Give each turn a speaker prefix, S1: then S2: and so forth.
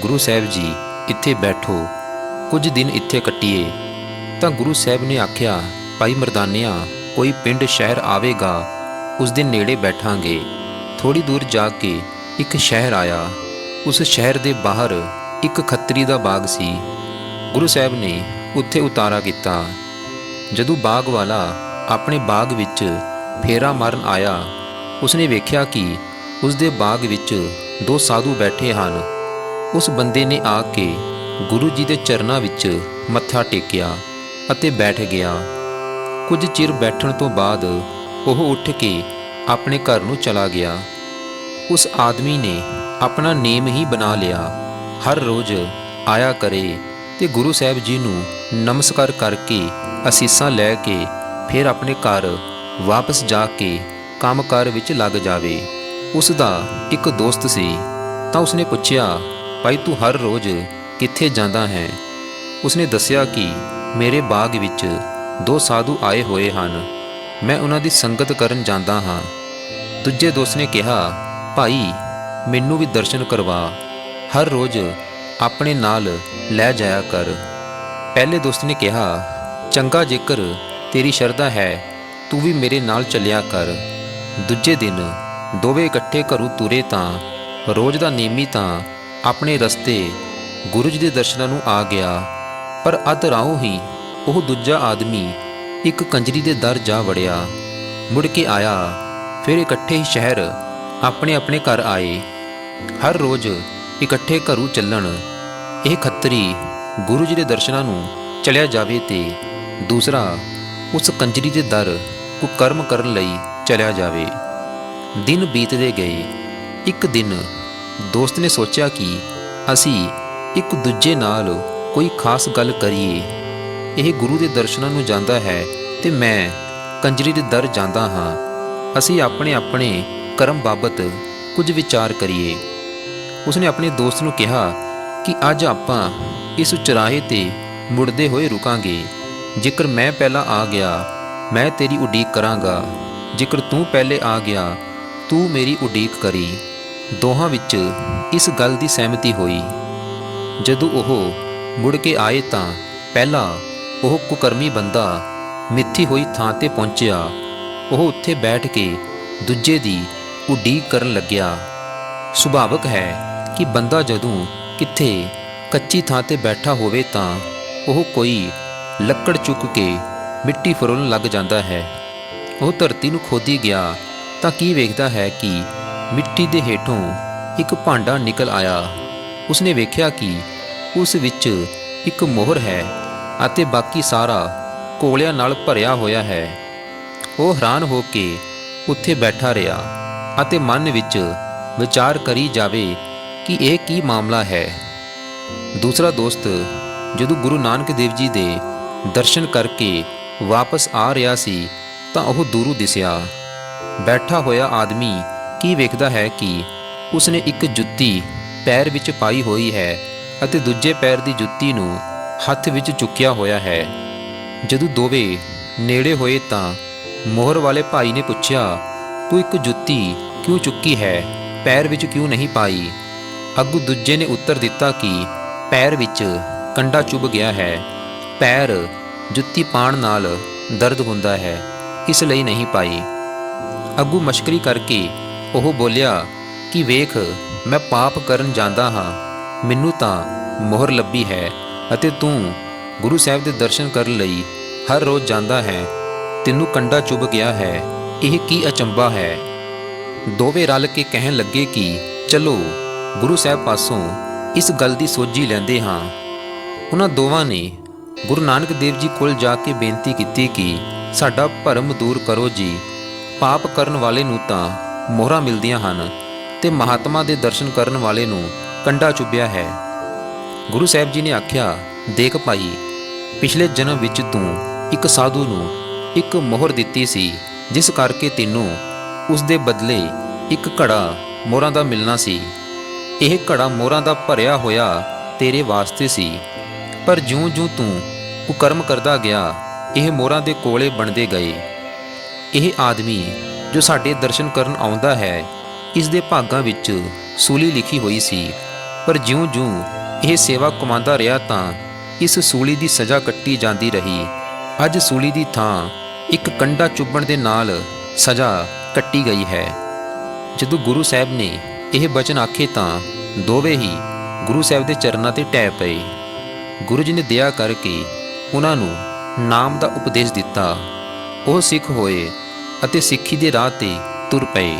S1: ਗੁਰੂ ਸਾਹਿਬ ਜੀ ਇੱਥੇ ਬੈਠੋ, ਕੁਝ ਦਿਨ ਇੱਥੇ ਕੱਟੀਏ। ਤਾਂ ਗੁਰੂ ਸਾਹਿਬ ਨੇ ਆਖਿਆ, ਭਾਈ ਮਰਦਾਨਿਆ, ਕੋਈ ਪਿੰਡ, ਸ਼ਹਿਰ ਆਵੇਗਾ, ਉਸ ਦੇ ਨੇੜੇ ਬੈਠਾਂਗੇ। ਥੋੜੀ ਦੂਰ ਜਾ ਕੇ ਇੱਕ ਸ਼ਹਿਰ ਆਇਆ। ਉਸ ਸ਼ਹਿਰ ਦੇ ਬਾਹਰ ਇੱਕ ਖੱਤਰੀ ਦਾ ਬਾਗ ਸੀ। ਗੁਰੂ ਸਾਹਿਬ ਨੇ ਉੱਥੇ ਉਤਾਰਾ ਕੀਤਾ। ਜਦੋਂ ਬਾਗ ਵਾਲਾ ਆਪਣੇ ਬਾਗ ਵਿੱਚ ਫੇਰਾ ਮਾਰਨ ਆਇਆ, ਉਸਨੇ ਵੇਖਿਆ ਕਿ ਉਸ ਦੇ ਬਾਗ ਵਿੱਚ ਦੋ ਸਾਧੂ ਬੈਠੇ ਹਨ। ਉਸ ਬੰਦੇ ਨੇ ਆ ਕੇ ਗੁਰੂ ਜੀ ਦੇ ਚਰਨਾਂ ਵਿੱਚ ਮੱਥਾ ਟੇਕਿਆ ਅਤੇ ਬੈਠ ਗਿਆ। ਕੁਝ ਚਿਰ ਬੈਠਣ ਤੋਂ ਬਾਅਦ ਉਹ ਉੱਠ ਕੇ ਆਪਣੇ ਘਰ ਨੂੰ ਚਲਾ ਗਿਆ। ਉਸ ਆਦਮੀ ਨੇ ਆਪਣਾ ਨੇਮ ਹੀ ਬਣਾ ਲਿਆ। ਹਰ ਰੋਜ਼ ਆਇਆ ਕਰੇ ਤੇ ਗੁਰੂ ਸਾਹਿਬ ਜੀ ਨੂੰ ਨਮਸਕਾਰ ਕਰਕੇ ਅਸੀਸਾਂ ਲੈ ਕੇ ਫਿਰ ਆਪਣੇ ਘਰ ਵਾਪਸ ਜਾ ਕੇ ਕੰਮਕਾਰ ਵਿੱਚ ਲੱਗ ਜਾਵੇ। ਉਸ ਦਾ ਇੱਕ ਦੋਸਤ ਸੀ ਤਾਂ ਉਸਨੇ ਪੁੱਛਿਆ ਭਾਈ ਤੂੰ ਹਰ ਰੋਜ਼ ਕਿੱਥੇ ਜਾਂਦਾ ਹੈ? ਉਸਨੇ ਦੱਸਿਆ ਕਿ ਮੇਰੇ ਬਾਗ ਵਿੱਚ ਦੋ ਸਾਧੂ ਆਏ ਹੋਏ ਹਨ। ਮੈਂ ਉਹਨਾਂ ਦੀ ਸੰਗਤ ਕਰਨ ਜਾਂਦਾ ਹਾਂ। ਦੂਜੇ ਦੋਸਤ ਨੇ ਕਿਹਾ, ਭਾਈ, ਮੈਨੂੰ ਵੀ ਦਰਸ਼ਨ ਕਰਵਾ। ਹਰ ਰੋਜ਼ ਆਪਣੇ ਨਾਲ ਲੈ ਜਾਇਆ ਕਰ। ਪਹਿਲੇ ਦੋਸਤ ਨੇ ਕਿਹਾ, ਚੰਗਾ ਜੇਕਰ ਤੇਰੀ ਸ਼ਰਧਾ ਹੈ, ਤੂੰ ਵੀ ਮੇਰੇ ਨਾਲ ਚੱਲਿਆ ਕਰ। ਦੂਜੇ ਦਿਨ ਦੋਵੇਂ ਇਕੱਠੇ ਘਰੋਂ ਤੁਰੇ ਤਾਂ ਰੋਜ਼ ਦਾ ਨੇਮੀ ਤਾਂ ਆਪਣੇ ਰਸਤੇ ਗੁਰੂ ਜੀ ਦੇ ਦਰਸ਼ਨਾਂ ਨੂੰ ਆ ਗਿਆ, ਪਰ ਅੱਧ ਰਾਹੋਂ ਹੀ ਉਹ ਦੂਜਾ ਆਦਮੀ ਇੱਕ ਕੰਜਰੀ ਦੇ ਦਰ ਜਾ ਵੜਿਆ। ਮੁੜ ਕੇ ਆਇਆ, ਫਿਰ ਇਕੱਠੇ ਹੀ ਸ਼ਹਿਰ ਆਪਣੇ ਆਪਣੇ ਘਰ ਆਏ। ਹਰ ਰੋਜ਼ ਇਕੱਠੇ ਘਰੋਂ ਚੱਲਣ, ਇਹ ਖੱਤਰੀ ਗੁਰੂ ਜੀ ਦੇ ਦਰਸ਼ਨਾਂ ਨੂੰ ਚਲਿਆ ਜਾਵੇ ਤੇ ਦੂਸਰਾ ਉਸ ਕੰਜਰੀ ਦੇ ਦਰ ਕੁਕਰਮ ਕਰਨ ਲਈ ਚਲਿਆ ਜਾਵੇ। ਦਿਨ ਬੀਤਦੇ ਗਏ, ਇੱਕ ਦਿਨ ਦੋਸਤ ਨੇ ਸੋਚਿਆ ਕਿ ਅਸੀਂ ਇੱਕ ਦੂਜੇ ਨਾਲ ਕੋਈ ਖਾਸ ਗੱਲ ਕਰੀਏ। ਇਹ ਗੁਰੂ ਦੇ ਦਰਸ਼ਨਾਂ ਨੂੰ ਜਾਂਦਾ ਹੈ ਤੇ ਮੈਂ ਕੰਜਰੀ ਦੇ ਦਰ ਜਾਂਦਾ ਹਾਂ। ਅਸੀਂ ਆਪਣੇ ਆਪਣੇ ਕਰਮ ਬਾਬਤ ਕੁਝ ਵਿਚਾਰ ਕਰੀਏ। ਉਸਨੇ ਆਪਣੇ ਦੋਸਤ ਨੂੰ ਕਿਹਾ ਕਿ ਅੱਜ ਆਪਾਂ ਇਸ ਚੁਰਾਹੇ ਤੇ ਮੁੜਦੇ ਹੋਏ ਰੁਕਾਂਗੇ। ਜੇਕਰ ਮੈਂ ਪਹਿਲਾਂ ਆ ਗਿਆ, ਮੈਂ ਤੇਰੀ ਉਡੀਕ ਕਰਾਂਗਾ। ਜੇਕਰ ਤੂੰ ਪਹਿਲੇ ਆ ਗਿਆ, ਤੂੰ ਮੇਰੀ ਉਡੀਕ ਕਰੀ। ਦੋਹਾਂ ਵਿੱਚ ਇਸ ਗੱਲ ਦੀ ਸਹਿਮਤੀ ਹੋਈ। ਜਦੋਂ ਉਹ ਮੁੜ ਕੇ ਆਏ ਤਾਂ ਪਹਿਲਾ ਉਹ ਕੁਕਰਮੀ ਬੰਦਾ ਮਿੱਥੀ ਹੋਈ ਥਾਂ ਤੇ ਪਹੁੰਚਿਆ। ਉਹ ਉੱਥੇ ਬੈਠ ਕੇ ਦੂਜੇ ਦੀ ਉਡੀਕ ਕਰਨ ਲੱਗਿਆ। ਸੁਭਾਵਕ ਹੈ ਕਿ ਬੰਦਾ ਜਦੋਂ ਕਿੱਥੇ ਕੱਚੀ ਥਾਂ ਤੇ ਬੈਠਾ ਹੋਵੇ ਤਾਂ ਉਹ ਕੋਈ ਲੱਕੜ ਚੁੱਕ ਕੇ ਮਿੱਟੀ ਫਰੋਲਣ ਲੱਗ ਜਾਂਦਾ ਹੈ। ਉਹ ਧਰਤੀ ਨੂੰ ਖੋਦੀ ਗਿਆ ਤਾਂ ਕੀ ਵੇਖਦਾ ਹੈ ਕਿ ਮਿੱਟੀ ਦੇ ਹੇਠੋਂ ਇੱਕ ਭਾਂਡਾ ਨਿਕਲ ਆਇਆ। ਉਸਨੇ ਵੇਖਿਆ ਕਿ ਉਸ ਵਿੱਚ ਇੱਕ ਮੋਹਰ ਹੈ ਅਤੇ ਬਾਕੀ ਸਾਰਾ ਕੋਲਿਆਂ ਨਾਲ ਭਰਿਆ ਹੋਇਆ ਹੈ। ਉਹ ਹੈਰਾਨ ਹੋ ਕੇ ਉੱਥੇ ਬੈਠਾ ਰਿਹਾ ਅਤੇ ਮਨ ਵਿੱਚ ਵਿਚਾਰ ਕਰੀ ਜਾਵੇ ਕਿ ਇਹ ਕੀ ਮਾਮਲਾ ਹੈ। ਦੂਸਰਾ ਦੋਸਤ ਜਦੋਂ ਗੁਰੂ ਨਾਨਕ ਦੇਵ ਜੀ ਦੇ ਦਰਸ਼ਨ ਕਰਕੇ ਵਾਪਸ ਆ ਰਿਹਾ ਸੀ ਤਾਂ ਉਹ ਦੂਰੋਂ ਦਿਸਿਆ। ਬੈਠਾ ਹੋਇਆ ਆਦਮੀ ਕੀ ਵੇਖਦਾ ਹੈ ਕਿ ਉਸਨੇ ਇੱਕ ਜੁੱਤੀ ਪੈਰ ਵਿੱਚ ਪਾਈ ਹੋਈ ਹੈ ਅਤੇ ਦੂਜੇ ਪੈਰ ਦੀ ਜੁੱਤੀ ਨੂੰ ਹੱਥ ਵਿੱਚ ਚੁੱਕਿਆ ਹੋਇਆ ਹੈ। ਜਦੋਂ ਦੋਵੇਂ ਨੇੜੇ ਹੋਏ ਤਾਂ ਮੋਹਰ ਵਾਲੇ ਭਾਈ ਨੇ ਪੁੱਛਿਆ, ਤੂੰ ਇੱਕ ਜੁੱਤੀ ਕਿਉਂ ਚੁੱਕੀ ਹੈ? ਪੈਰ ਵਿੱਚ ਕਿਉਂ ਨਹੀਂ ਪਾਈ? ਅੱਗੂ ਦੂਜੇ ਨੇ ਉੱਤਰ ਦਿੱਤਾ ਕਿ ਪੈਰ ਵਿੱਚ ਕੰਡਾ ਚੁੱਭ ਗਿਆ ਹੈ। ਪੈਰ ਜੁੱਤੀ ਪਾਣ ਨਾਲ ਦਰਦ ਹੁੰਦਾ ਹੈ, ਇਸ ਲਈ ਨਹੀਂ ਪਾਈ। ਅੱਗੂ ਮਸ਼ਕਰੀ ਕਰਕੇ ਉਹ ਬੋਲਿਆ, ਕਿ ਵੇਖ, ਮੈਂ ਪਾਪ ਕਰਨ ਜਾਂਦਾ ਹਾਂ। ਮੈਨੂੰ ਤਾਂ ਮੋਹਰ ਲੱਭੀ ਹੈ ਅਤੇ ਤੂੰ ਗੁਰੂ ਸਾਹਿਬ ਦੇ ਦਰਸ਼ਨ ਕਰਨ ਲਈ ਹਰ ਰੋਜ਼ ਜਾਂਦਾ ਹੈ। ਤੈਨੂੰ ਕੰਡਾ ਚੁੱਭ ਗਿਆ ਹੈ। ਇਹ ਕੀ ਅਚੰਭਾ ਹੈ? ਦੋਵੇਂ ਰਲ ਕੇ ਕਹਿਣ ਲੱਗੇ ਕਿ, ਚਲੋ, ਗੁਰੂ ਸਾਹਿਬ ਪਾਸੋਂ ਇਸ ਗੱਲ ਦੀ ਸੋਝੀ ਲੈਂਦੇ ਹਾਂ। ਉਹਨਾਂ ਦੋਵਾਂ ਨੇ ਗੁਰੂ ਨਾਨਕ ਦੇਵ ਜੀ ਕੋਲ ਜਾ ਕੇ ਬੇਨਤੀ ਕੀਤੀ ਕਿ, ਸਾਡਾ ਭਰਮ ਦੂਰ ਕਰੋ ਜੀ। ਪਾਪ ਕਰਨ ਵਾਲੇ ਨੂੰ ਤਾਂ ਮੋਹਰਾਂ ਮਿਲਦੀਆਂ ਹਨ ਤੇ ਮਹਾਤਮਾ ਦੇ ਦਰਸ਼ਨ ਕਰਨ ਵਾਲੇ ਨੂੰ ਕੰਡਾ ਚੁੱਭਿਆ ਹੈ। ਗੁਰੂ ਸਾਹਿਬ ਜੀ ਨੇ ਆਖਿਆ, ਦੇਖ ਭਾਈ, ਪਿਛਲੇ ਜਨਮ ਵਿੱਚ ਤੂੰ ਇੱਕ ਸਾਧੂ ਨੂੰ ਇੱਕ ਮੋਹਰ ਦਿੱਤੀ ਸੀ, ਜਿਸ ਕਰਕੇ ਤੈਨੂੰ ਉਸ ਦੇ ਬਦਲੇ ਇੱਕ ਘੜਾ ਮੋਹਰਾਂ ਦਾ ਮਿਲਣਾ ਸੀ। ਇਹ ਘੜਾ ਮੋਹਰਾਂ ਦਾ ਭਰਿਆ ਹੋਇਆ ਤੇਰੇ ਵਾਸਤੇ ਸੀ। ਪਰ ਜਿਉਂ-ਜਿਉਂ ਤੂੰ ਕੁਕਰਮ ਕਰਦਾ ਗਿਆ, ਇਹ ਮੋਹਰਾਂ ਦੇ ਕੋਲੇ ਬਣਦੇ ਗਏ। ਇਹ ਆਦਮੀ ਜੋ ਸਾਡੇ ਦਰਸ਼ਨ ਕਰਨ ਆਉਂਦਾ ਹੈ, ਇਸ ਦੇ ਭਾਗਾਂ ਵਿੱਚ ਸੂਲੀ ਲਿਖੀ ਹੋਈ ਸੀ, ਪਰ ਜਿਉਂ-ਜਿਉਂ ਇਹ ਸੇਵਾ ਕਮਾਉਂਦਾ ਰਿਹਾ ਤਾਂ ਇਸ ਸੂਲੀ ਦੀ ਸਜ਼ਾ ਕੱਟੀ ਜਾਂਦੀ ਰਹੀ। ਅੱਜ ਸੂਲੀ ਦੀ ਥਾਂ ਇੱਕ ਕੰਡਾ ਚੁੱਭਣ ਦੇ ਨਾਲ ਸਜ਼ਾ ਕੱਟੀ ਗਈ ਹੈ। ਜਦੋਂ ਗੁਰੂ ਸਾਹਿਬ ਨੇ ਇਹ ਬਚਨ ਆਖੇ ਤਾਂ ਦੋਵੇਂ ਹੀ ਗੁਰੂ ਸਾਹਿਬ ਦੇ ਚਰਨਾਂ ਤੇ ਟਹਿ ਪਏ। ਗੁਰੂ ਜੀ ਨੇ ਦਇਆ ਕਰਕੇ ਉਹਨਾਂ ਨੂੰ ਨਾਮ ਦਾ ਉਪਦੇਸ਼ ਦਿੱਤਾ। ਉਹ ਸਿੱਖ ਹੋਏ ਅਤੇ ਸਿੱਖੀ ਦੇ ਰਾਹ ਤੇ ਤੁਰ ਪਏ।